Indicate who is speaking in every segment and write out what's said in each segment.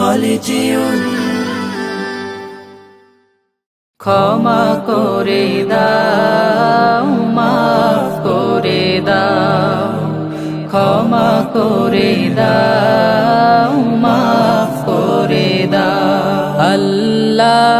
Speaker 1: خالدون
Speaker 2: ক্ষমা করে দাও মাফ করে দাও ক্ষমা করে দাও মাফ করে দাও আল্লাহ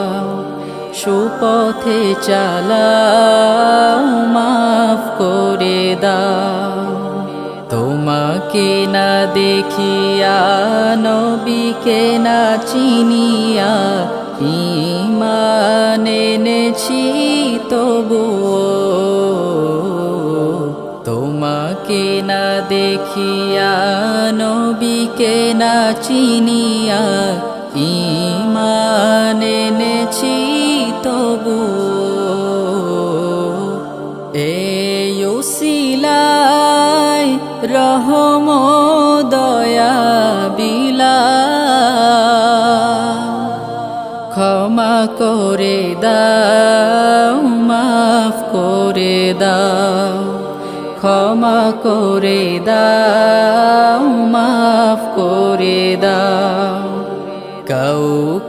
Speaker 2: সুপথে চালাও, মাফ করে দাও। তোমাকে না দেখিয়া নবীকে না চিনিয়া ইমান এনেছি, তবুও তোমাকে না দেখিয়া নবীকে না চিনিয়া ইমান এনেছি তবু এই উসিলায় রহম দয়া বিলা। ক্ষমা করে দাও, মাফ করে দাও। ক্ষমা করে দাও, মাফ করে দাও।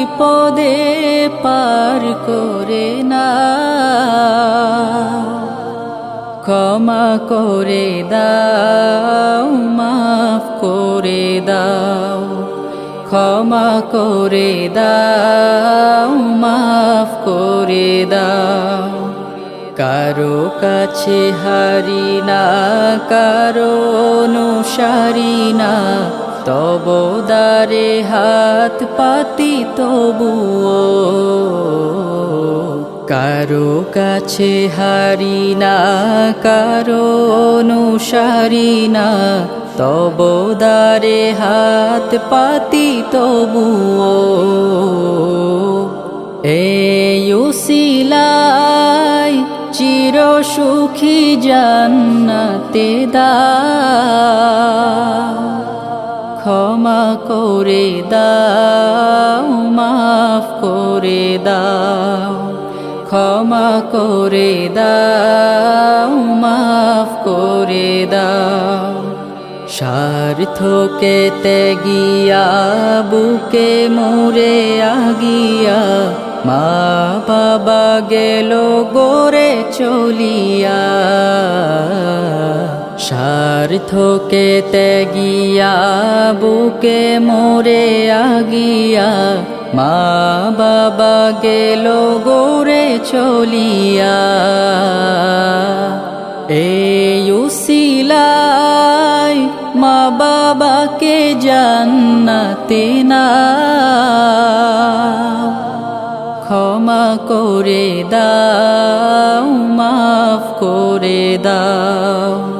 Speaker 2: বিপদে পার করে না। ক্ষমা করে দাও, মাফ করে দাও। ক্ষমা করে দাও, মাফ করে দাও। কারও কাছে হারি না, কারও অনুসারি না। তব দারে হাত পাতি তবুও। কারও কাছে হারি না, কারও অনুসারি না। তব দারে হাত পাতি তবুও। এই উসিলাই চির সুখী জান্নাতে দা ক্ষমা করে দাও, মাফ করে দাও। ক্ষমা করে দাও, মাফ করে দাও। স্বার্থকে গিয়া বুকে মোরে আগিয়া, মা বাবা গেল গোরে চলিয়া। স্বার্থকে ত্যাগিয়া বুকে মোরে আগিয়া, মা বাবা গেল গোরে চলিয়া। এই উসিলাই মা বাবাকে জান্নাতে না। ক্ষমা করে দাও, মাফ করে দাও।